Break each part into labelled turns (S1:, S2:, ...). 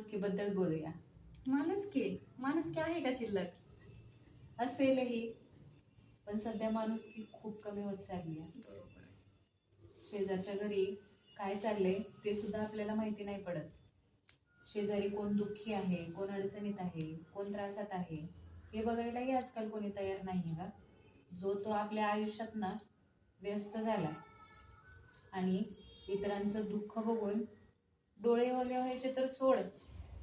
S1: माणुसकीबद्दल बोलूया.
S2: माणुसकी? माणुसकी आहे का शिल्लक?
S1: असेलही पण सध्या माणुसकी खूप कमी होत चालली आहे. शेजारच्या घरी काय चाललंय ते सुद्धा आपल्याला माहिती नाही पडत. शेजारी कोण दुःखी आहे कोण अडचणीत आहे कोण त्रासात आहे हे बघायलाही आजकाल कोणी तयार नाही का जो तो आपल्या आयुष्यात ना व्यस्त झाला आणि इतरांचं दुःख बघून डोळे ओले व्हायचे तर सोड.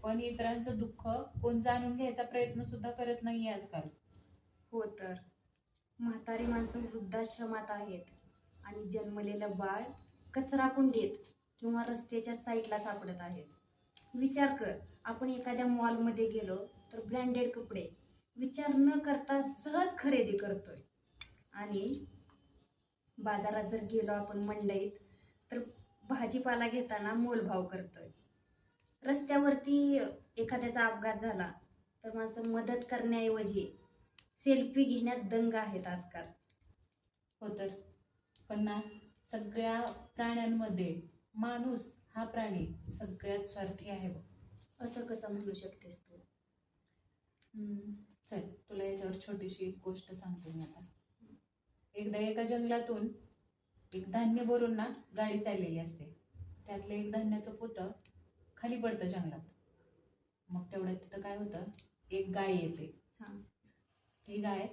S1: पण इतरांचं दुःख कोण जाणून घ्यायचा प्रयत्न सुद्धा करत नाही आजकाल.
S2: हो तर. म्हातारी माणसं वृद्धाश्रमात आहेत आणि जन्मलेलं बाळ कचरा कुंडीत किंवा रस्त्याच्या साईडला सापडत आहेत विचार कर आपण एखाद्या मॉलमध्ये गेलो तर ब्रँडेड कपडे विचार न करता सहज खरेदी करतोय. आणि बाजारात जर गेलो आपण मंडईत तर भाजीपाला घेताना मोलभाव करतोय. रस्त्यावरती एखाद्याचा अपघात झाला तर माणसं मदत करण्याऐवजी सेल्फी घेण्यात दंग आहेत आजकाल.
S1: हो तर. पण ना सगळ्या प्राण्यांमध्ये माणूस हा प्राणी सगळ्यात स्वार्थी आहे बघ.
S2: असं कसं म्हणू शकतेस तू?
S1: चल तुला याच्यावर छोटीशी एक गोष्ट सांगतो मी आता. एकदा एका जंगलातून एक धान्य भरून ना गाडी चाललेली असते. त्यातलं एक धान्याचं पोतं खाली पडतं जंगलात. मग तेवढ्यात तिथं काय होतं? एक गाय येते.
S2: हां.
S1: गाय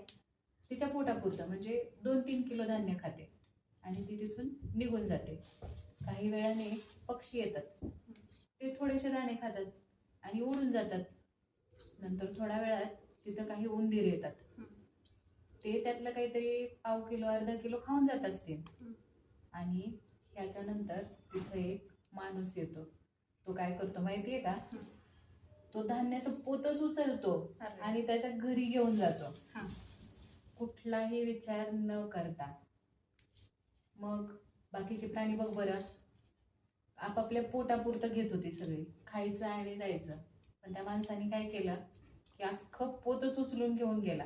S1: तिच्या पोटापुरतं म्हणजे दोन तीन किलो धान्य खाते. आणि ती तिथून निघून जाते. काही वेळाने पक्षी येतात. ते थोडेसे दाणे खातात आणि उडून जातात. नंतर थोड्या वेळात तिथं काही उंदीर येतात. ते त्यातलं काहीतरी पाव किलो अर्धा किलो खाऊन जात असतील.
S2: हं.
S1: आणि ह्याच्यानंतर तिथं एक माणूस येतो. तो काय करतो माहितीये का. तो धान्याचं पोतच उचलतो
S2: अरे.
S1: आणि त्याच्या घरी घेऊन जातो.
S2: हां.
S1: कुठलाही विचार न करता. मग बाकीचे प्राणी बघ बरं. आपापल्या पोटापुरतं घेत होती सगळी. खायचं आणि जायचं. पण त्या माणसाने काय केलं? की अख्खं पोतच उचलून घेऊन गेला.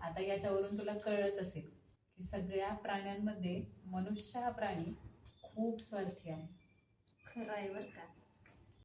S1: आता याच्यावरून तुला कळलंच असेल की सगळ्या प्राण्यांमध्ये मनुष्य हा प्राणी खूप स्वार्थी आहे.
S2: खरं आहे बरं का?